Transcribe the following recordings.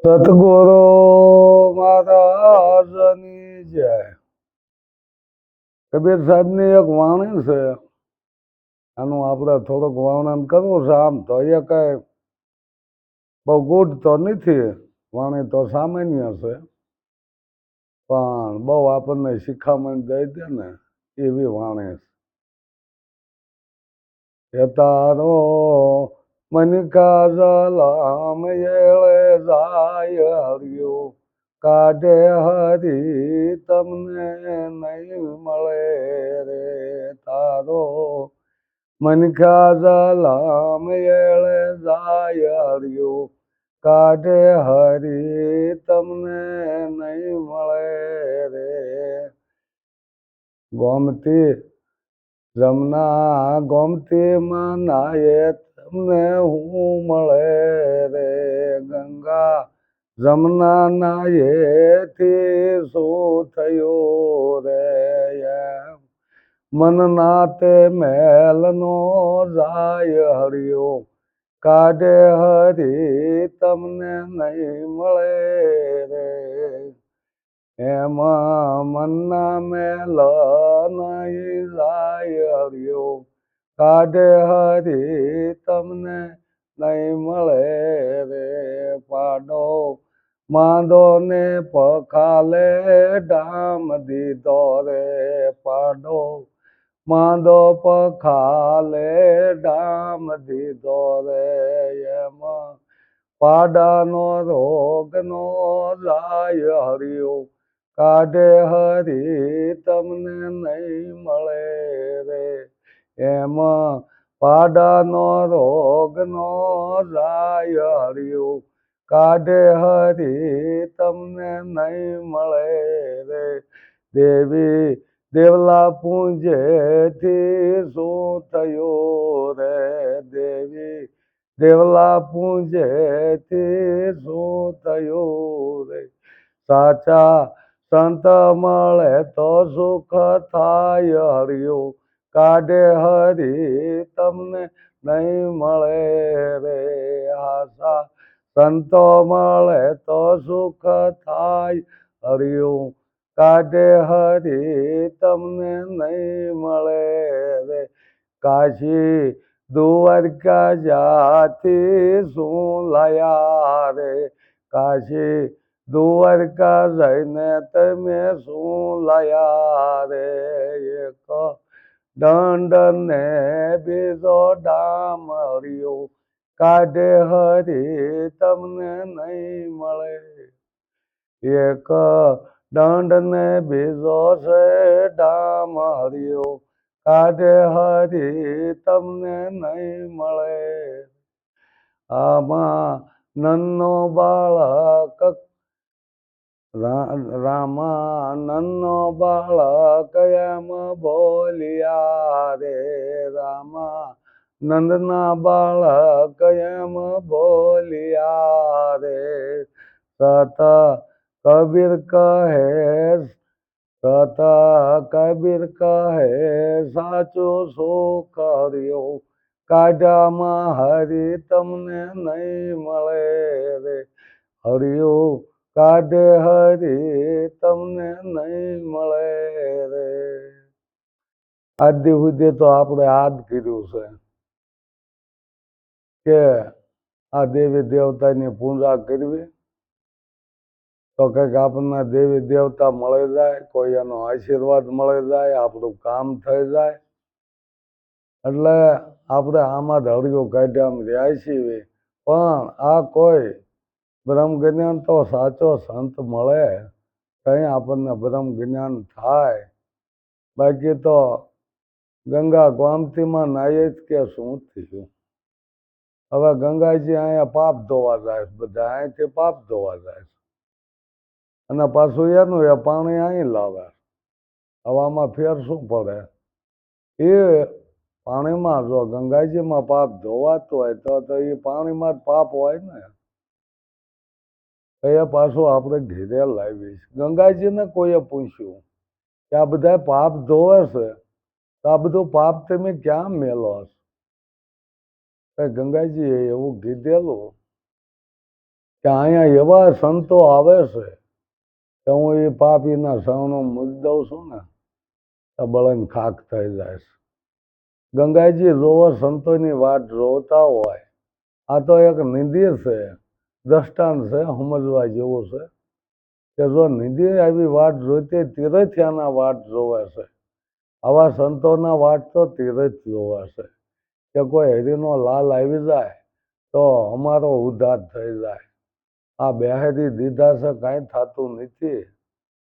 સતગુરુ મહારાજની જય. કબીર સાહેબની એક વાણી છે. આનું આપણે થોડુંક વર્ણન કરવું છે. આમ તો એ કઈ બહુ ગુડ તો નથી, વાણી તો સામાન્ય છે. પણ બહુ આપણને શિખામણ દઈ દે ને એવી વાણી છે. તારો મનિકા જલામ એળે જાય હરિયો. કાઢે હરી તમને નહીં મળે રે તારો. મનખા જલામ એળે જાય હરિયો. કાઢે હરી તમને નહીં મળે રે. ગોમતી જમના ગોમતી માં તમને હું મળે રે ગંગા. જમના નાયેથી શું થયો રે મનના મન નાતે મેલનો જાય હરિયો કાઢે હરી તમને નહીં મળે રે. એમાં મનના મેલ નહીં જાય હરિયો કાઢે હરી તમને નહીં મળે રે પાડો. માંદો ને પખાલે ડામ દીધો રે પાડો. માંદો પખાલે ડામ દીધો રે એમાં. પાડાનો રોગનો જાય હરિયો કાઢે હરી તમને નહીં મળે રે. એમાં પાડાનો રોગનો જાય હરિયો કાઢે હરી તમને નહીં મળે રે. દેવી દેવલા પૂંજેથી શું થયું રે? દેવી દેવલા પૂંજેથી શું થયું રે? સાચા સંત મળે તો સુખ થાય હરિયો. કાઢે હરી તમને નહીં મળે રે આશા. સંતો મળે તો સુખ થાય હરિયો. કાઢે હરી તમને નહીં મળે રે. કાશી દ્વારકા જાતી શું લયા રે? કાશી દ્વારકા જઈને તમે શું લાયા રે? એક દંડ ને બીજો ડામ હરિયો કાઢે હરી તમને નહીં મળે. એક દંડ ને બીજો છે ડામ હરિયો કાઢે હરી તમને નહીં મળે. આમાં નન્નો બાળક રામા નન્નો બાળક એમ બોલ્યા રે રામા નંદના બાળક એમ બોલ્યા રે સત કબીર કહે સત કબીર કહે સાચું શું કર્યું કાઢામાં હરી તમને નહીં મળે રે હરિયો કાઢે હરી તમને નહીં મળે રે. આદ્ય સુધી તો આપણે આ જ કર્યું છે કે આ દેવી દેવતાની પૂજા કરવી. તો કંઈક આપણને દેવી દેવતા મળી જાય, કોઈ એનો આશીર્વાદ મળી જાય, આપણું કામ થઈ જાય. એટલે આપણે આમાં ધડિયો કાઢ્યા રહ્યા છીએ. પણ આ કોઈ બ્રહ્મ જ્ઞાન તો સાચો સંત મળે કંઈ આપણને બ્રહ્મ જ્ઞાન થાય. બાકી તો ગંગા ગોમતીમાં નાઈએ જ કે શું થયું? હવે ગંગાજી અહીંયા પાપ ધોવા જાય છે, બધા અહીંથી પાપ ધોવા જાય છે. અને પાછું એનું એ પાણી અહીં લાવે હવામાં ફેર શું પડે? એ પાણીમાં જો ગંગાજીમાં પાપ ધોવાતું હોય તો એ પાણીમાં જ પાપ હોય ને? એ પાછું આપણે ઘેરે લાવી ગંગાજીને કોઈએ પૂછ્યું, કે આ બધા પાપ ધોવે તો આ બધું પાપ તમે ક્યાં મેલો ગંગાજીએ એવું કીધેલું કે અહીંયા એવા સંતો આવે છે કે હું એ પાપીના સવનો મૂકી દઉં છું ને, તો બળન ખાક થઈ જાય છે. ગંગાજી જોવો સંતોની વાત જોતા હોય. આ તો એક નિધિ છે. દ્રષ્ટાંત છે, સમજવા જેવું છે કે જો નિધિ આવી વાત જોઈતી તીરથિયાના વાત જોવે છે. આવા સંતોના વાત તો તીરથ જોવે છે. કે કોઈ હરીનો લાલ આવી જાય તો અમારો ઉદ્ધાર થઈ જાય. આ બેહરી દીધા છે, કાંઈ થતું નથી.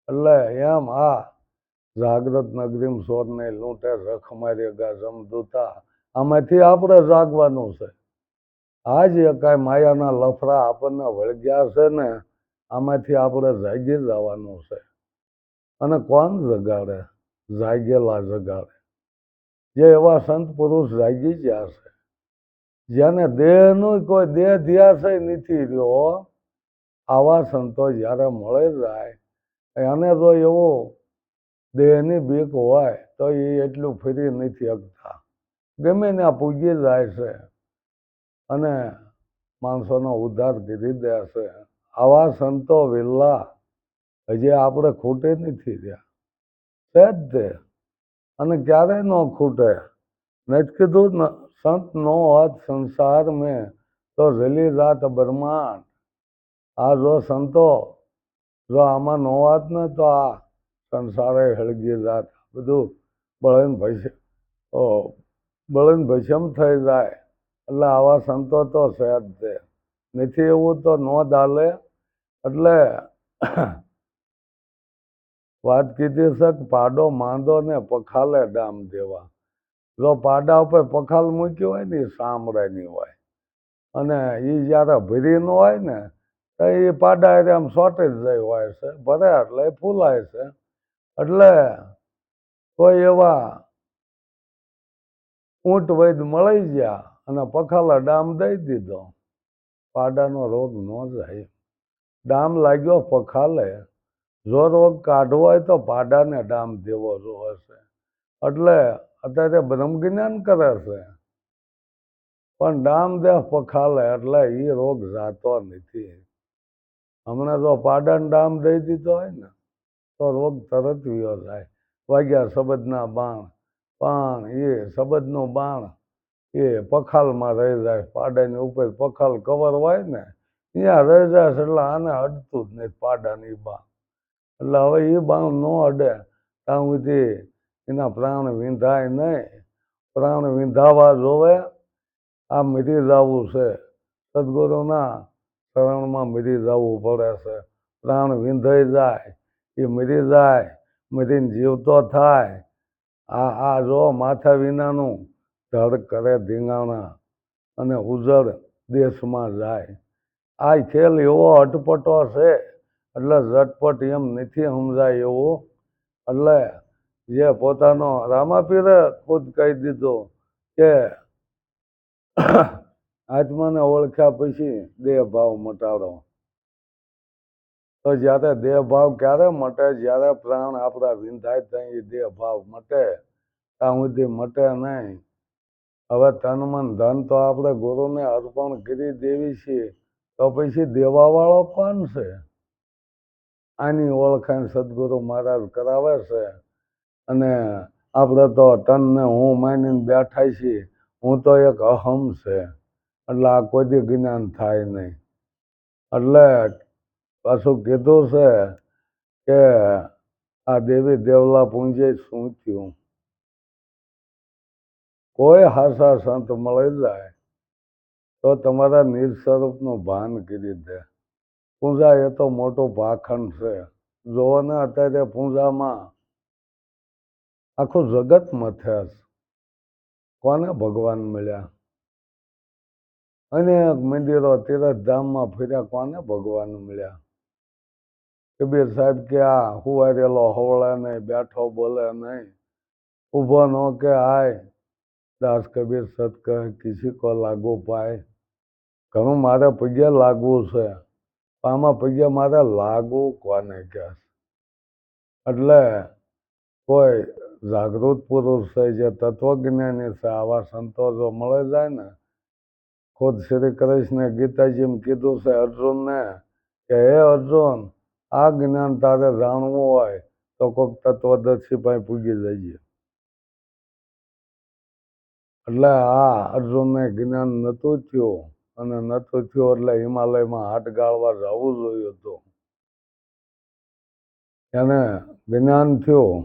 એટલે એમ આ જાગ્રત નગરીમ સોરને લૂંટે રખ મારી ગા જમદૂતા આમાંથી આપણે જાગવાનું છે. આ જ કાંઈ માયાના લફરા આપણને વળગ્યા છે ને, આમાંથી આપણે જાગી જવાનું છે. અને કોણ જગાડે? જાગેલા જગાડે. જે એવા સંત પુરુષ જાગી ગયા છે. જેને દેહનું કોઈ દેહ ધ્યાસ નથી રહ્યો, આવા સંતો જ્યારે મળે જાય, એને જો એવો દેહની બીક હોય, તો એ એટલું ફરી નથી શકતા ગમે આ પૂગી જાય છે. અને માણસોનો ઉદ્ધાર કરી દેશે આવા સંતો વિલ્લા હજી આપણે ખૂટે નથી રહ્યા. છે. જ તે અને ક્યારે ન ખૂટે. નથી કીધું સંત નો હોત સંસાર મેં તો રેલી રાત બ્રહ્માંડ. આ જો સંતો, જો આમાં નો હોત ને તો આ સંસારે હળગી જાત બધું બળન ભૈસ બળન ભૈસમ થઈ જાય. એટલે આવા સંતો તો છે જ તે. નથી એવું તો ન ચાલે એટલે વાત કીધી છે પાડો માંદો ને પખાલે ડામ દેવા. જો પાડા ઉપર પખાલ મૂક્યો હોય ને એ સાંભળાની હોય. અને એ જ્યારે ભરીનો હોય ને, તો એ પાડા એટલે આમ સોટી જ જાય હોય છે. ભરે એટલે એ ફૂલાય છે. એટલે કોઈ એવા ઊંટ વૈદ મળી ગયા અને પખાલા ડામ દઈ દીધો. પાડાનો રોગ ન જાય. ડામ લાગ્યો પખાલે. જો રોગ કાઢવો હોય તો પાડાને ડામ દેવો જો હશે. એટલે અત્યારે બ્રહ્મ જ્ઞાન કરે છે. પણ ડામ દેહ પખાલે એટલે એ રોગ જાતો નથી. હમણાં જો પાડાને ડામ દઈ દીધો હોય ને, તો રોગ તરત વિયો જાય. વાગ્યા શબ્દના બાણ. પણ એ શબ્દનું બાણ એ પખાલમાં રહી જાય, પાડાની ઉપર પખાલ કવર હોય ને, ત્યાં રહી જાય છે એટલે આને અડતું જ નહીં પાડાની બા એટલે હવે એ બાણ ન અડે, ત્યાં સુધી એના પ્રાણ વિંધાય નહીં. પ્રાણ વિંધાવા જોવે, આ મીરી જવું છે. સદગુરુના શરણમાં મીરી જવું પડે છે. પ્રાણ વિંધાઈ જાય, એ મીરી જાય, મરીને જીવતો થાય. આ આ જો માથા વિનાનું ધડ કરે ધીંગાણા અને ઉજળ દેશમાં જાય. આ ખેલ એવો અટપટો છે, એટલે ઝટપટ એમ નથી સમજાય એવું. એટલે જે પોતાનો રામાપીરે ખુદ કહી દીધો કે, આત્માને ઓળખ્યા પછી દેહ ભાવ મટાડો. તો જ્યારે દેહ ભાવ ક્યારે મટે, જ્યારે પ્રાણ આપણા વિંધાય, ત્યાં એ દેહ ભાવ મટે. ત્યાં સુધી મટે નહીં. હવે તન મન ધન તો આપણે ગુરુને અર્પણ કરી દેવી છીએ તો પછી દેવાવાળો કોણ છે? આની ઓળખાણ સદગુરુ મહારાજ કરાવે છે. અને આપણે તો તનને હું માનીને બેઠા છીએ, હું તો એક અહમ છે. એટલે આ કોઈ જ્ઞાન થાય નહીં. એટલે પાછું કીધું છે કે આ દેવી દેવલા પૂંજે શું થયું? કોઈ હાસા સંત મળી જાય તો તમારા નિરસ્વરૂપનું ભાન કરી દે પૂંજા એ તો મોટો ભાખંડ છે. જોવો ને અત્યારે પૂંજામાં આખું જગત મથ્યા કોને ભગવાન મળ્યા? અનેક મંદિરો તીરથધામમાં ફર્યા, કોને ભગવાન મળ્યા? કબીર સાહેબ કે, આ હુવારેલો હવળે નહીં, બેઠો બોલે નહીં, ઊભો ન કે, આય. દાસ કબીર સત્કહ કહે, કિસી કો લાગુ પાય? ઘણું મારે પગે લાગવું છે. આમાં પૈયા મારે લાગુ કોને કે એટલે કોઈ જાગૃત પુરુષ છે, જે તત્વજ્ઞાની છે, આવા સંતો જો મળે જાય ને? ખુદ શ્રી કૃષ્ણે ગીતાજીમાં કીધું છે, અર્જુનને કે, હે અર્જુન, આ જ્ઞાન તારે જાણવું હોય તો કોઈક તત્વદર્શી પાસે પૂગી જઈએ એટલે આ અર્જુનને જ્ઞાન નહોતું થયું અને નહોતું થયું એટલે હિમાલયમાં હાથ ગાળવા જવું જોયું હતું. એને જ્ઞાન થયું,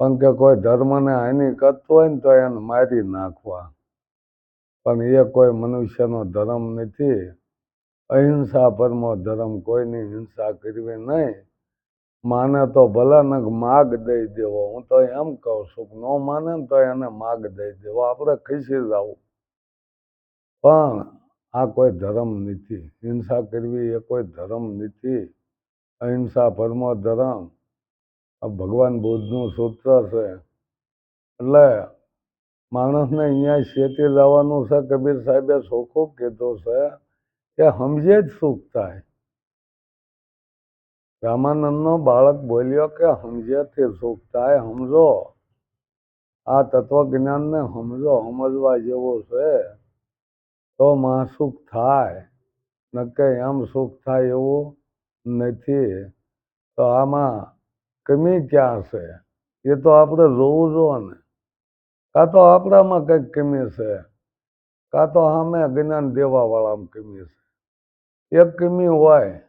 પણ કે કોઈ ધર્મને હાનિ કરતું હોય ને તો એને મારી નાખવા. પણ એ કોઈ મનુષ્યનો ધર્મ નથી, અહિંસા પરમો ધર્મ કોઈની હિંસા કરવી નહીં. માને તો ભલે માગ દઈ દેવો. હું તો એમ કહું છું ન માને ને તો એને માગ દઈ દેવો. આપણે ખીસી જવું પણ આ કોઈ ધર્મ નથી. હિંસા કરવી એ કોઈ ધર્મ નથી. અહિંસા પરમો ધર્મ. આ ભગવાન બુદ્ધનું સૂત્ર છે. એટલે માણસને અહીંયા શેતી લાવવાનું છે. કબીર સાહેબે ચોખ્ખું કીધું છે કે સમજે જ સુખ થાય. રામાનંદનો બાળક બોલ્યો કે સમજ્યાથી સુખ થાય સમજો આ તત્વજ્ઞાનને સમજો સમજવા જેવું છે. તો માં સુખ થાય. નકે એમ સુખ થાય એવું નથી. તો આમાં કમી ક્યાં છે? એ તો આપણે જોવું જો ને. કાં તો આપણામાં કંઈક કમી છે. કાં તો સામે જ્ઞાન દેવાવાળામાં કમી છે. એક કમી હોય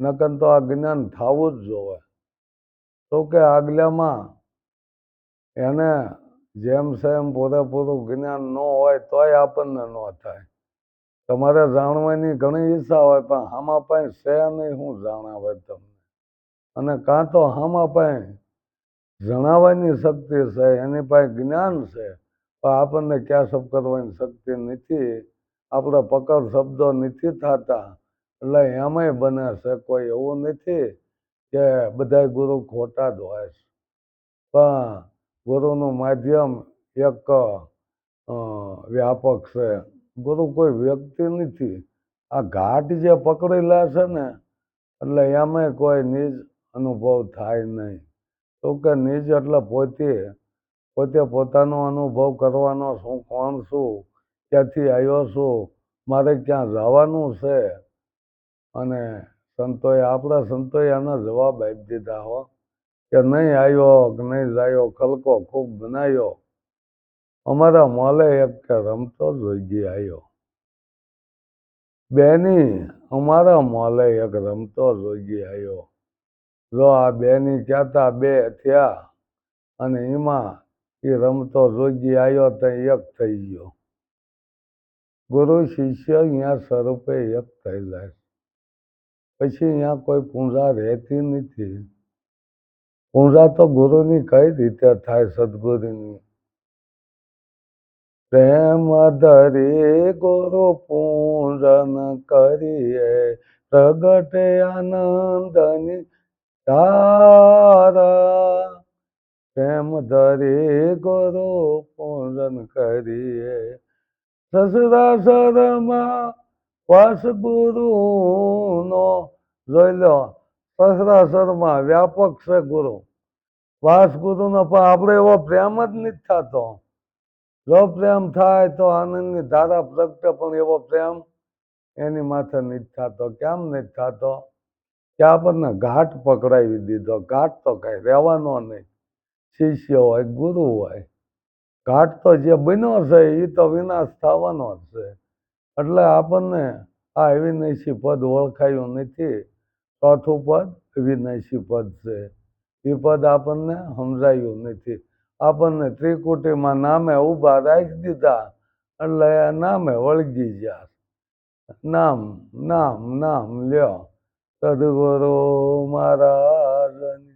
નકર તો આ જ્ઞાન થવું જ જોવે. તો કે આગલામાં એને જેમ સેમ પૂરેપૂરું જ્ઞાન ન હોય તોય આપણને ન થાય. તમારે જાણવાની ઘણી ઈચ્છા હોય, પણ આમાં પાસે છે નહીં શું જાણાવે તમને. અને કાં તો આમાં પાસે જણાવવાની શક્તિ છે, એની પાસે જ્ઞાન છે, પણ આપણને ક્યાં શબ્દ કરવાની શક્તિ નથી. આપણે પકડ શબ્દો નથી થતા. એટલે એમાંય બને છે કોઈ એવું નથી કે બધા ગુરુ ખોટા જ હોય છે. પણ ગુરુનું માધ્યમ એક વ્યાપક છે. ગુરુ કોઈ વ્યક્તિ નથી. આ ઘાટ જે પકડેલા છે ને, એટલે એમાંય કોઈ નિજ અનુભવ થાય નહીં. તો કે નિજ એટલે પોતે પોતે પોતાનો અનુભવ કરવાનો શું કોણ છું, ક્યાંથી આવ્યો છું, મારે ક્યાં જવાનું છે? અને સંતોએ આપણા સંતોએ આના જવાબ આપી દીધા હો. કે નહીં આવ્યો, કે નહીં જાયો, કલકો ખૂબ બનાવ્યો અમારા મોલે એક રમતો જોઈ આવ્યો. બેની, અમારા મોલે એક રમતો જોઈ આવ્યો. જો આ બેની કહેતા બે થયા અને એમાં એ રમતો જોગી આવ્યો તો એક થઈ ગયો. ગુરુ શિષ્ય અહીંયા સ્વરૂપે એક થઈ જાય પછી અહીંયા કોઈ પૂંજા રહેતી નથી. પૂંજા તો ગુરુની કઈ રીતે થાય સદગુરુની? પ્રેમ ધરી ગુરુ પૂજન કરીએ, પ્રગટે આનંદની તારા પ્રેમ ધરી ગુરુ પૂજન કરીએ સસરાસરમાં વાસ ગુરુનો જોઈ લો સસરાસરમાં વ્યાપક છે ગુરુ. વાસગુરુનો પણ આપણે એવો પ્રેમ જ નથી થતો. જો પ્રેમ થાય તો આનંદની ધારા પ્રગટે, પણ એવો પ્રેમ એની માથે નથી થતો. કેમ નથી થતો? કે આપણને ઘાટ પકડાવી દીધો. ઘાટ તો કાંઈ રહેવાનો નહીં. શિષ્ય હોય, ગુરુ હોય. ઘાટ તો જે બન્યો છે એ તો વિનાશ થવાનો જ છે. એટલે આપણને આ અવિનાશી પદ ઓળખાયું નથી. ચોથું પદ અવિનાશી પદ છે. એ પદ આપણને સમજાયું નથી. આપણને ત્રિકુટીમાં નામે ઊભા રાખી દીધા એટલે નામે વળગી ગયા. નામ નામ નામ લ્યો. સદગુરુ મહારાજની